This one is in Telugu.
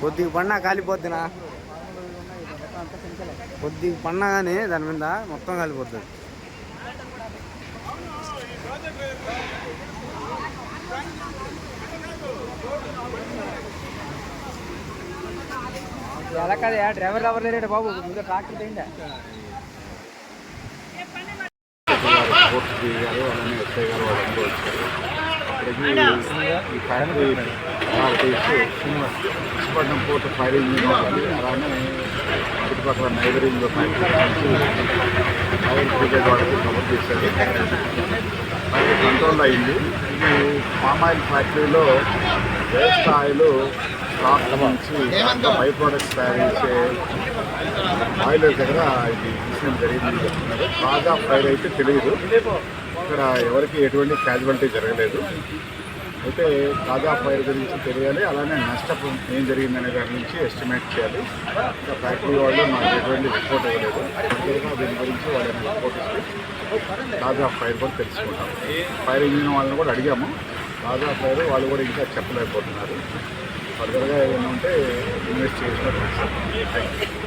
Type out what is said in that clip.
కొద్దిగా పడినా కాలిపోద్దినా? కొద్దిగా పడినా కానీ దాని మీద మొత్తం కాలిపోతుంది ఎలా కదా డ్రైవర్ ఎవరు లేరేడు బాబు? ఇంకా ట్రాక్టర్ తిండా కోర్టుకి గారు అలానే ఎస్ఐ గారు వాళ్ళందరూ వచ్చారు. అక్కడికి ఈ factory Visakhapatnam port fire engine అలానే చుట్టుపక్కల నైబరింగ్ ఫ్యాక్టరీ ఫైర్ బ్రిగేడ్ వాళ్ళకి కవర్ చేశారు. ఫైర్ కంట్రోల్ అయింది. ఇది పామాయిల్ ఫ్యాక్టరీలో వేస్ట్ ఆయిల్ నుంచి బై ప్రొడక్ట్స్ తయారు చేసే ఆయిల్ దగ్గర ఇది విషయం జరిగిందని చెప్తున్నారు. బాగా ఫైర్ అయితే తెలియదు ఇక్కడ ఎవరికి ఎటువంటి క్యాజువాలిటీ జరగలేదు. అయితే తాజా ఫైర్ గురించి తెలియాలి అలానే నష్టం ఏం జరిగిందనే దాని నుంచి ఎస్టిమేట్ చేయాలి. ఇంకా ఫ్యాక్టరీ వాళ్ళు మాకు ఎటువంటి రిపోర్ట్ ఇవ్వలేదు. దీని గురించి వాళ్ళని రిపోర్ట్ ఇస్తే తాజా ఫైర్ కూడా తెలుసుకుంటాం. ఫైర్ ఇంజిన్ వాళ్ళని కూడా అడిగాము. తాజా ఫైర్ వాళ్ళు కూడా ఇంకా చెప్పలేకపోతున్నారు. ఫర్దర్గా ఏమైనా ఉంటే ఇన్వెస్ట్ చేసినట్టు